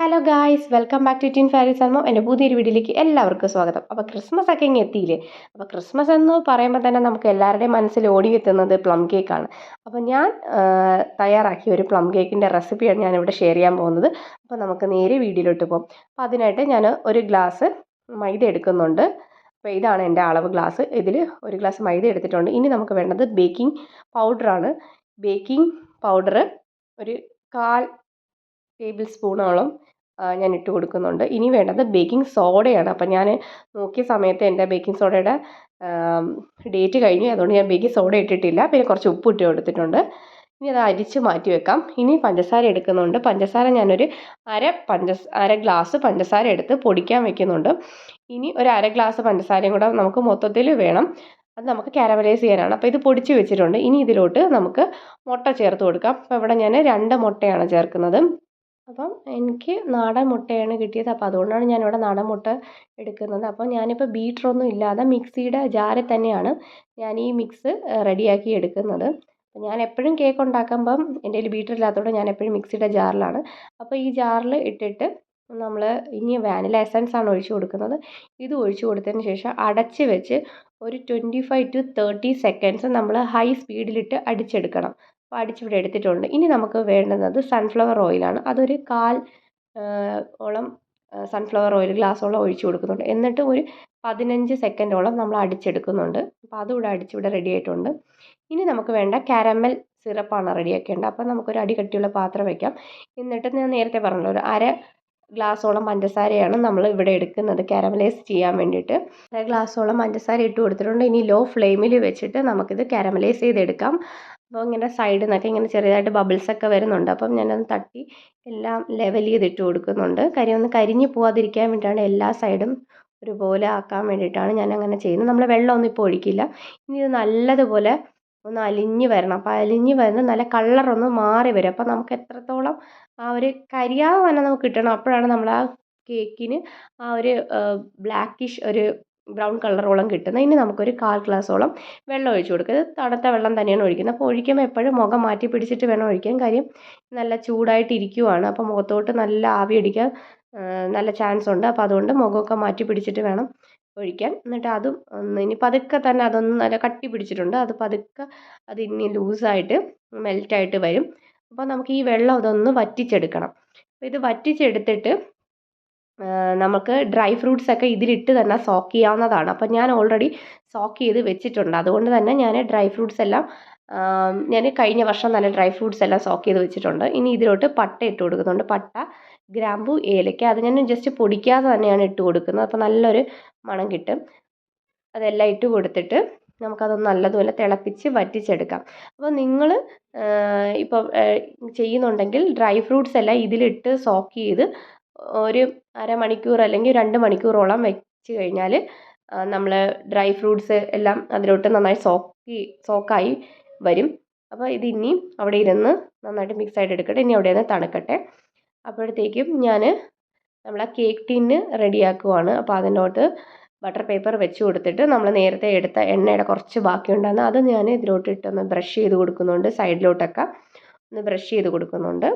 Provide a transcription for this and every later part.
Hello guys welcome back to tin ഫാരി സൽമോ എന്റെ പുതിയൊരു വീഡിയോയിലേക്ക് എല്ലാവർക്കും സ്വാഗതം. അപ്പോൾ ക്രിസ്മസ് ഒക്കെ ഇങ്ങനെ എത്തിയില്ലേ? അപ്പോൾ ക്രിസ്മസ് എന്ന് പറയുമ്പോൾ തന്നെ നമുക്ക് എല്ലാവരുടെയും മനസ്സിൽ ഓടിയെത്തുന്നത് പ്ലം കേക്കാണ് അപ്പോൾ ഞാൻ തയ്യാറാക്കിയ ഒരു പ്ലം കേക്കിന്റെ റെസിപ്പിയാണ് ഞാനിവിടെ ഷെയർ ചെയ്യാൻ പോകുന്നത്. അപ്പോൾ നമുക്ക് നേരെ വീഡിയോയിലോട്ട് പോകും. അപ്പോൾ അതിനായിട്ട് ഞാൻ ഒരു ഗ്ലാസ് മൈദ എടുക്കുന്നുണ്ട്. അപ്പോൾ ഇതാണ് എന്റെ അളവ് ഗ്ലാസ് ഇതിൽ ഒരു ഗ്ലാസ് മൈദ എടുത്തിട്ടുണ്ട്. ഇനി നമുക്ക് വേണ്ടത് ബേക്കിംഗ് പൗഡറാണ് ബേക്കിംഗ് പൗഡർ ഒരു കാൽ ടേബിൾ സ്പൂണോളം ഞാൻ ഇട്ട് കൊടുക്കുന്നുണ്ട്. ഇനി വേണ്ടത് ബേക്കിംഗ് സോഡയാണ്. അപ്പം ഞാൻ നോക്കിയ സമയത്ത് എന്റെ ബേക്കിംഗ് സോഡയുടെ ഡേറ്റ് കഴിഞ്ഞു. അതുകൊണ്ട് ഞാൻ ബേക്കിംഗ് സോഡ ഇട്ടിട്ടില്ല. പിന്നെ കുറച്ച് ഉപ്പ് ഇട്ട് കൊടുത്തിട്ടുണ്ട്. ഇനി അത് അരിച്ച് മാറ്റി വെക്കാം. ഇനി പഞ്ചസാര എടുക്കുന്നുണ്ട്. പഞ്ചസാര ഞാനൊരു അര പഞ്ച അര ഗ്ലാസ് പഞ്ചസാര എടുത്ത് പൊടിക്കാൻ വെക്കുന്നുണ്ട്. ഇനി ഒരു അര ഗ്ലാസ് പഞ്ചസാരയും കൂടെ നമുക്ക് മൊത്തത്തിൽ വേണം. അത് നമുക്ക് കാരമലൈസ് ചെയ്യാനാണ്. അപ്പോൾ ഇത് പൊടിച്ച് വെച്ചിട്ടുണ്ട്. ഇനി ഇതിലോട്ട് നമുക്ക് മുട്ട ചേർത്ത് കൊടുക്കാം. അപ്പോൾ ഇവിടെ ഞാൻ രണ്ട് മുട്ടയാണ് ചേർക്കുന്നത്. അപ്പം എനിക്ക് നാടൻ മുട്ടയാണ് കിട്ടിയത്. അപ്പം അതുകൊണ്ടാണ് ഞാനിവിടെ നാടൻ മുട്ട എടുക്കുന്നത്. അപ്പോൾ ഞാനിപ്പോൾ ബീറ്ററൊന്നും ഇല്ലാതെ മിക്സിയുടെ ജാറിൽ തന്നെയാണ് ഞാൻ ഈ മിക്സ് റെഡിയാക്കി എടുക്കുന്നത്. ഞാൻ എപ്പോഴും കേക്ക് ഉണ്ടാക്കുമ്പം എന്റെ കയ്യിൽ ബീറ്റർ ഇല്ലാത്തതുകൊണ്ട് ഞാൻ എപ്പോഴും മിക്സിയുടെ ജാറിലാണ്. അപ്പോൾ ഈ ജാറിൽ ഇട്ടിട്ട് നമ്മൾ ഇനി വാനില എസൻസ് ആണ് ഒഴിച്ച് കൊടുക്കുന്നത്. ഇത് ഒഴിച്ച് കൊടുത്തതിന് ശേഷം അടച്ച് വെച്ച് ഒരു twenty five to thirty seconds നമ്മൾ ഹൈ സ്പീഡിലിട്ട് അടിച്ചെടുക്കണം. അപ്പോൾ അടിച്ചിവിടെ എടുത്തിട്ടുണ്ട്. ഇനി നമുക്ക് വേണ്ടുന്നത് സൺഫ്ലവർ ഓയിലാണ് അതൊരു കാൽ ഓളം സൺഫ്ലവർ ഓയിൽ ഗ്ലാസ്സോളം ഒഴിച്ചു കൊടുക്കുന്നുണ്ട്. എന്നിട്ട് ഒരു പതിനഞ്ച് സെക്കൻഡോളം നമ്മൾ അടിച്ചെടുക്കുന്നുണ്ട്. അപ്പോൾ അതും ഇവിടെ അടിച്ചിവിടെ റെഡി ആയിട്ടുണ്ട്. ഇനി നമുക്ക് വേണ്ട കാരമൽ സിറപ്പാണ് റെഡിയാക്കേണ്ടത്. അപ്പോൾ നമുക്കൊരു അടി കട്ടിയുള്ള പാത്രം വയ്ക്കാം എന്നിട്ട് ഞാൻ നേരത്തെ പറഞ്ഞല്ലോ ഒരു അര ഗ്ലാസ്സോളം പഞ്ചസാരയാണ് നമ്മൾ ഇവിടെ എടുക്കുന്നത് കാരമലൈസ് ചെയ്യാൻ വേണ്ടിയിട്ട്. അര ഗ്ലാസ്സോളം പഞ്ചസാര ഇട്ട് കൊടുത്തിട്ടുണ്ട്. ഇനി ലോ ഫ്ലെയിമിൽ വെച്ചിട്ട് നമുക്കിത് കാരമലൈസ് ചെയ്തെടുക്കാം. അപ്പോൾ ഇങ്ങനെ സൈഡിൽ നിന്നൊക്കെ ഇങ്ങനെ ചെറിയതായിട്ട് ബബിൾസ് ഒക്കെ വരുന്നുണ്ട്. അപ്പം ഞാനത് തട്ടി എല്ലാം ലെവൽ ചെയ്തിട്ട് കൊടുക്കുന്നുണ്ട്. കാര്യം ഒന്ന് കരിഞ്ഞു പോവാതിരിക്കാൻ വേണ്ടിയിട്ടാണ് എല്ലാ സൈഡും ഒരുപോലെ ആക്കാൻ വേണ്ടിയിട്ടാണ് ഞാൻ അങ്ങനെ ചെയ്യുന്നത് നമ്മൾ വെള്ളമൊന്നും ഇപ്പോൾ ഒഴിക്കില്ല. ഇനി ഇത് നല്ലതുപോലെ ഒന്ന് അലിഞ്ഞ് വരണം. അപ്പോൾ അലിഞ്ഞ് വരുന്ന നല്ല കളറൊന്ന് മാറി വരും. അപ്പോൾ നമുക്ക് എത്രത്തോളം ആ ഒരു കരിയാവ് തന്നെ നമുക്ക് കിട്ടണം. അപ്പോഴാണ് നമ്മൾ ആ കേക്കിന് ആ ഒരു ബ്ലാക്കിഷ് ഒരു ബ്രൗൺ കളറോളം കിട്ടുന്ന ഇനി നമുക്കൊരു കാൽ ഗ്ലാസോളം വെള്ളം ഒഴിച്ച് കൊടുക്കുക. ഇത് തണുത്ത വെള്ളം തന്നെയാണ് ഒഴിക്കുന്നത്. അപ്പോൾ ഒഴിക്കുമ്പോൾ എപ്പോഴും മുഖം മാറ്റി പിടിച്ചിട്ട് വേണം ഒഴിക്കാൻ. കാര്യം നല്ല ചൂടായിട്ട് ഇരിക്കുവാണ്. അപ്പോൾ മുഖത്തോട്ട് നല്ല ആവി അടിക്കാൻ നല്ല ചാൻസ് ഉണ്ട്. അപ്പോൾ അതുകൊണ്ട് മുഖമൊക്കെ മാറ്റി പിടിച്ചിട്ട് വേണം ഒഴിക്കാൻ. എന്നിട്ട് അതും ഇനി പതുക്കെ തന്നെ അതൊന്ന് നല്ല കട്ടി പിടിച്ചിട്ടുണ്ട്. അത് പതുക്കെ അത് ഇനി ലൂസായിട്ട് മെൽറ്റായിട്ട് വരും. അപ്പോൾ നമുക്ക് ഈ വെള്ളം അതൊന്ന് വറ്റിച്ചെടുക്കണം. അപ്പോൾ ഇത് വറ്റിച്ചെടുത്തിട്ട് നമുക്ക് ഡ്രൈ ഫ്രൂട്ട്സ് ഒക്കെ ഇതിലിട്ട് തന്നെ സോക്ക് ചെയ്യാവുന്നതാണ്. അപ്പം ഞാൻ ഓൾറെഡി സോക്ക് ചെയ്ത് വെച്ചിട്ടുണ്ട്. അതുകൊണ്ട് തന്നെ ഞാൻ ഡ്രൈ ഫ്രൂട്ട്സ് എല്ലാം ഞാൻ കഴിഞ്ഞ വർഷം തന്നെ ഡ്രൈ ഫ്രൂട്ട്സ് എല്ലാം സോക്ക് ചെയ്ത് വെച്ചിട്ടുണ്ട്. ഇനി ഇതിലോട്ട് പട്ട ഇട്ട് കൊടുക്കുന്നുണ്ട്. പട്ട ഗ്രാമ്പു ഏലക്ക അത് ഞാൻ ജസ്റ്റ് പൊടിക്കാതെ തന്നെയാണ് ഇട്ട് കൊടുക്കുന്നത്. അപ്പോൾ നല്ലൊരു മണം കിട്ടും. അതെല്ലാം ഇട്ട് കൊടുത്തിട്ട് നമുക്കതൊന്ന് നല്ലതുപോലെ തിളപ്പിച്ച് വറ്റിച്ചെടുക്കാം. അപ്പോൾ നിങ്ങൾ ഇപ്പോൾ ചെയ്യുന്നുണ്ടെങ്കിൽ ഡ്രൈ ഫ്രൂട്ട്സ് എല്ലാം ഇതിലിട്ട് സോക്ക് ചെയ്ത് ഒരു അരമണിക്കൂർ അല്ലെങ്കിൽ രണ്ട് മണിക്കൂറോളം വെച്ച് കഴിഞ്ഞാൽ നമ്മൾ ഡ്രൈ ഫ്രൂട്ട്സ് എല്ലാം അതിലോട്ട് നന്നായി സോക്കി സോക്കായി വരും. അപ്പോൾ ഇത് ഇനിയും അവിടെ ഇരുന്ന് നന്നായിട്ട് മിക്സ് ആയിട്ട് എടുക്കട്ടെ. ഇനി അവിടെ നിന്ന് തണുക്കട്ടെ. അപ്പോഴത്തേക്കും ഞാൻ നമ്മളെ കേക്ക് ടിന്ന് റെഡിയാക്കുവാണ്. അപ്പോൾ അതിനോട്ട് ബട്ടർ പേപ്പർ വെച്ച് കൊടുത്തിട്ട് നമ്മൾ നേരത്തെ എടുത്ത എണ്ണയുടെ കുറച്ച് ബാക്കി ബാക്കിയുണ്ടായിരുന്നു. അത് ഞാൻ ഇതിലോട്ട് ഇട്ടൊന്ന് ബ്രഷ് ചെയ്ത് കൊടുക്കുന്നുണ്ട്. സൈഡിലോട്ടൊക്കെ ഒന്ന് ബ്രഷ് ചെയ്ത് കൊടുക്കുന്നുണ്ട്.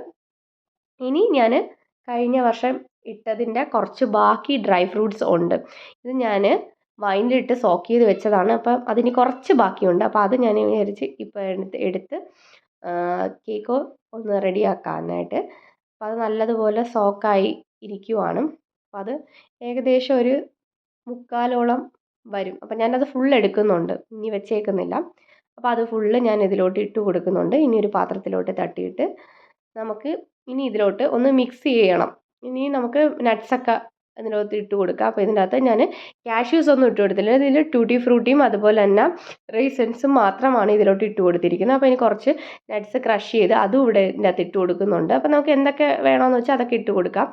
ഇനി ഞാൻ കഴിഞ്ഞ വർഷം ഇട്ടതിന്റെ കുറച്ച് ബാക്കി ഡ്രൈ ഫ്രൂട്ട്സ് ഉണ്ട്. ഇത് ഞാൻ വൈനിലിട്ട് സോക്ക് ചെയ്ത് വെച്ചതാണ്. അപ്പം അതിന് കുറച്ച് ബാക്കിയുണ്ട്. അപ്പോൾ അത് ഞാൻ വിചാരിച്ച് ഇപ്പോൾ എടുത്ത് എടുത്ത് കേക്ക് ഒന്ന് റെഡിയാക്കാനായിട്ട്. അപ്പോൾ അത് നല്ലതുപോലെ സോക്കായി ഇരിക്കുവാണ്. അപ്പോൾ അത് ഏകദേശം ഒരു മുക്കാലോളം വരും. അപ്പം ഞാനത് ഫുൾ എടുക്കുന്നുണ്ട്. ഇനി വെച്ചേക്കുന്നില്ല. അപ്പോൾ അത് ഫുള്ള് ഞാൻ ഇതിലോട്ട് ഇട്ട് കൊടുക്കുന്നുണ്ട്. ഇനി ഒരു പാത്രത്തിലോട്ട് തട്ടിയിട്ട് നമുക്ക് ഇനി ഇതിലോട്ട് ഒന്ന് മിക്സ് ചെയ്യണം. ഇനി നമുക്ക് നട്ട്സൊക്കെ അതിനകത്ത് ഇട്ട് കൊടുക്കുക അപ്പോൾ ഇതിന്റെ അകത്ത് ഞാൻ കാഷ്യൂസ് ഒന്നും ഇട്ട് കൊടുത്തില്ല. ഇതിൽ ടൂട്ടി ഫ്രൂട്ടിയും അതുപോലെ തന്നെ റീസൻസും മാത്രമാണ് ഇതിലോട്ട് ഇട്ട് കൊടുത്തിരിക്കുന്നത്. അപ്പോൾ ഇനി കുറച്ച് നട്ട്സ് ക്രഷ് ചെയ്ത് അതും ഇവിടെ ഇതിന്റെ അകത്ത് ഇട്ട് കൊടുക്കുന്നുണ്ട്. അപ്പോൾ നമുക്ക് എന്തൊക്കെ വേണമെന്ന് വെച്ചാൽ അതൊക്കെ ഇട്ട് കൊടുക്കാം.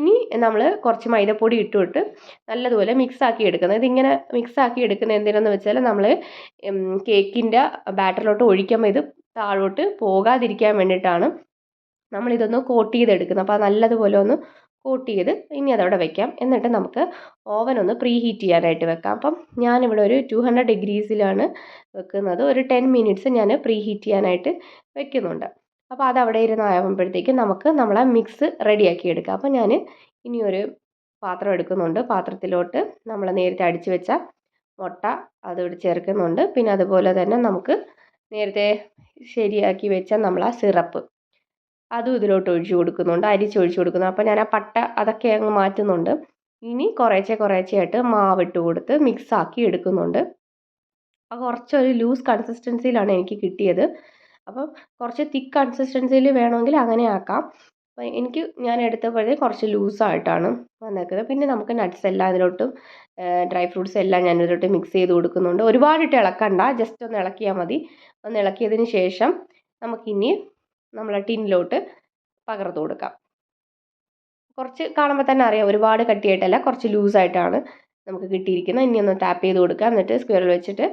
ഇനി നമ്മൾ കുറച്ച് മൈദപ്പൊടി ഇട്ടുവിട്ട് നല്ലതുപോലെ മിക്സ് ആക്കി എടുക്കുന്നത് ഇതിങ്ങനെ മിക്സ് ആക്കി എടുക്കുന്നത് എന്തിനാന്ന് വെച്ചാൽ നമ്മൾ കേക്കിന്റെ ബാറ്ററിലോട്ട് ഒഴിക്കുമ്പോൾ ഇത് താഴോട്ട് പോകാതിരിക്കാൻ വേണ്ടിയിട്ടാണ് നമ്മളിതൊന്ന് കോട്ട് ചെയ്ത് ചെയ്തെടുക്കുന്നത് അപ്പോൾ നല്ലതുപോലെ ഒന്ന് കോട്ട് ചെയ്ത് ഇനി അതവിടെ വെക്കാം. എന്നിട്ട് നമുക്ക് ഓവൻ ഒന്ന് പ്രീ ഹീറ്റ് ചെയ്യാനായിട്ട് വെക്കാം. അപ്പം ഞാനിവിടെ ഒരു ടു ഹൺഡ്രഡ് ഡിഗ്രീസിലാണ് വെക്കുന്നത്. ഒരു ടെൻ മിനിറ്റ്സ് ഞാൻ പ്രീ ഹീറ്റ് ചെയ്യാനായിട്ട് വെക്കുന്നുണ്ട്. അപ്പോൾ അതവിടെ ഇരുന്ന് ആകുമ്പോഴത്തേക്കും നമുക്ക് നമ്മളെ മിക്സ് റെഡിയാക്കി എടുക്കാം. അപ്പോൾ ഞാൻ ഇനിയൊരു പാത്രം എടുക്കുന്നുണ്ട്. പാത്രത്തിലോട്ട് നമ്മൾ നേരത്തെ അടിച്ചു വെച്ച മുട്ട അതോട് ചേർക്കുന്നുണ്ട്. പിന്നെ അതുപോലെ തന്നെ നമുക്ക് നേരത്തെ ശരിയാക്കി വെച്ച നമ്മൾ ആ സിറപ്പ് അതും ഇതിലോട്ട് ഒഴിച്ചു കൊടുക്കുന്നുണ്ട് അരിച്ചൊഴിച്ചു കൊടുക്കുന്നു. അപ്പോൾ ഞാൻ ആ പട്ട അതൊക്കെ അങ്ങ് മാറ്റുന്നുണ്ട്. ഇനി കുറേശ്ശെ കുറേശ്ശെയായിട്ട് മാവിട്ട് കൊടുത്ത് മിക്സാക്കി എടുക്കുന്നുണ്ട്. അപ്പോൾ കുറച്ചൊരു ലൂസ് കൺസിസ്റ്റൻസിയിലാണ് എനിക്ക് കിട്ടിയത്. അപ്പം കുറച്ച് തിക്ക് കൺസിസ്റ്റൻസിയിൽ വേണമെങ്കിൽ അങ്ങനെ ആക്കാം. അപ്പോൾ എനിക്ക് ഞാൻ എടുത്തപ്പോഴേ കുറച്ച് ലൂസായിട്ടാണ് വന്നേക്കുന്നത്. പിന്നെ നമുക്ക് നട്ട്സ് എല്ലാം ഇതിലോട്ടും ഡ്രൈ ഫ്രൂട്ട്സ് എല്ലാം ഞാൻ ഇതിലോട്ട് മിക്സ് ചെയ്ത് കൊടുക്കുന്നുണ്ട്. ഒരുപാടിട്ട് ഇളക്കണ്ട ജസ്റ്റ് ഒന്ന് ഇളക്കിയാൽ മതി. ഒന്ന് ഇളക്കിയതിന് ശേഷം നമുക്കിനി നമ്മളെ ടിന്നിലോട്ട് പകർന്നു കൊടുക്കാം. കുറച്ച് കാണുമ്പോൾ തന്നെ അറിയാം ഒരുപാട് കട്ടിയായിട്ടല്ല കുറച്ച് ലൂസായിട്ടാണ് നമുക്ക് കിട്ടിയിരിക്കുന്നത്. ഇനി ഒന്ന് ടാപ്പ് ചെയ്ത് കൊടുക്കാം. എന്നിട്ട് സ്ക്വയറിൽ വെച്ചിട്ട്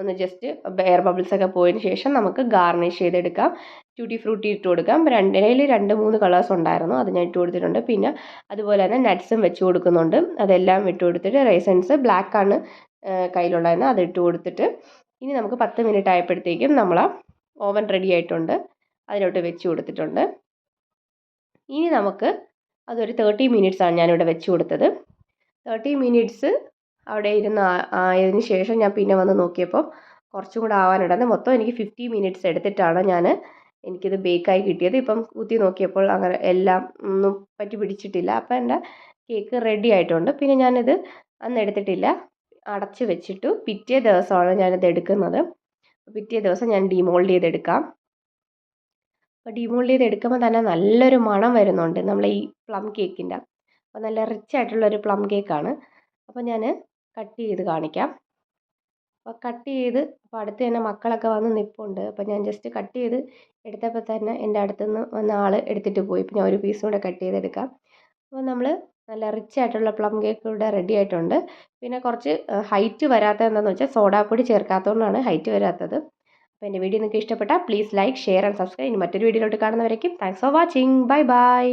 ഒന്ന് ജസ്റ്റ് എയർ ബബിൾസ് ഒക്കെ പോയതിന് ശേഷം നമുക്ക് ഗാർണിഷ് ചെയ്തെടുക്കാം. ട്യൂട്ടി ഫ്രൂട്ടി ഇട്ട് കൊടുക്കാം. രണ്ടിനയിൽ രണ്ട് മൂന്ന് കളേഴ്സ് ഉണ്ടായിരുന്നു. അത് ഞാൻ ഇട്ട് കൊടുത്തിട്ടുണ്ട്. പിന്നെ അതുപോലെ തന്നെ നട്ട്സും വെച്ച് കൊടുക്കുന്നുണ്ട്. അതെല്ലാം ഇട്ട് കൊടുത്തിട്ട് റൈസൻസ് ബ്ലാക്ക് ആണ് കയ്യിലുണ്ടായിരുന്നത്. അത് ഇട്ട് കൊടുത്തിട്ട് ഇനി നമുക്ക് പത്ത് മിനിറ്റ് ആയപ്പോഴത്തേക്കും നമ്മൾ ഓവൻ റെഡി ആയിട്ടുണ്ട്. അതിലോട്ട് വെച്ച് കൊടുത്തിട്ടുണ്ട്. ഇനി നമുക്ക് അതൊരു തേർട്ടി മിനിറ്റ്സാണ് ഞാനിവിടെ വെച്ച് കൊടുത്തത്. തേർട്ടി മിനിറ്റ്സ് അവിടെ ഇരുന്ന് ആയതിനു ശേഷം ഞാൻ പിന്നെ വന്ന് നോക്കിയപ്പോൾ കുറച്ചും കൂടെ ആവാനുണ്ടെന്ന് മൊത്തം എനിക്ക് ഫിഫ്റ്റി മിനിറ്റ്സ് എടുത്തിട്ടാണ് ഞാൻ എനിക്കിത് ബേക്കായി കിട്ടിയത്. ഇപ്പം കുത്തി നോക്കിയപ്പോൾ അങ്ങനെ എല്ലാം ഒന്നും പറ്റി പിടിച്ചിട്ടില്ല. അപ്പം എന്റെ കേക്ക് റെഡി ആയിട്ടുണ്ട്. പിന്നെ ഞാനിത് അന്ന് എടുത്തിട്ടില്ല. അടച്ച് വെച്ചിട്ടു പിറ്റേ ദിവസമാണ് ഞാനിത് എടുക്കുന്നത്. പിറ്റേ ദിവസം ഞാൻ ഡിമോൾഡ് ചെയ്തെടുക്കാം. അപ്പോൾ ഡീമോൾഡ് ചെയ്ത് എടുക്കുമ്പോൾ തന്നെ നല്ലൊരു മണം വരുന്നുണ്ട് നമ്മൾ ഈ പ്ലം കേക്കിന്റെ അപ്പോൾ നല്ല റിച്ച് ആയിട്ടുള്ളൊരു പ്ലം കേക്കാണ്. അപ്പോൾ ഞാൻ കട്ട് ചെയ്ത് കാണിക്കാം. അപ്പോൾ കട്ട് ചെയ്ത് അപ്പോൾ അടുത്ത് തന്നെ മക്കളൊക്കെ വന്ന് നിൽപ്പുണ്ട് അപ്പോൾ ഞാൻ ജസ്റ്റ് കട്ട് ചെയ്ത് എടുത്തപ്പോൾ തന്നെ എന്റെ അടുത്തുനിന്ന് വന്ന ആൾ എടുത്തിട്ട് പോയി. ഇപ്പോൾ ഞാൻ ഒരു പീസും കൂടെ കട്ട് ചെയ്തെടുക്കാം. അപ്പോൾ നമ്മൾ നല്ല റിച്ച് ആയിട്ടുള്ള പ്ലം കേക്ക് ഇവിടെ റെഡി ആയിട്ടുണ്ട്. പിന്നെ കുറച്ച് ഹൈറ്റ് വരാത്തത് എന്താണെന്ന് വെച്ചാൽ സോഡാപ്പൊടി ചേർക്കാത്തതുകൊണ്ടാണ് ഹൈറ്റ് വരാത്തത്. അപ്പോൾ എന്റെ വീഡിയോ നിങ്ങൾക്ക് ഇഷ്ടപ്പെട്ടാൽ please like share and subscribe. ഇനി മറ്റൊരു വീഡിയോയിലോട്ട് കാണുന്നവരേക്കും thanks for watching. Bye bye.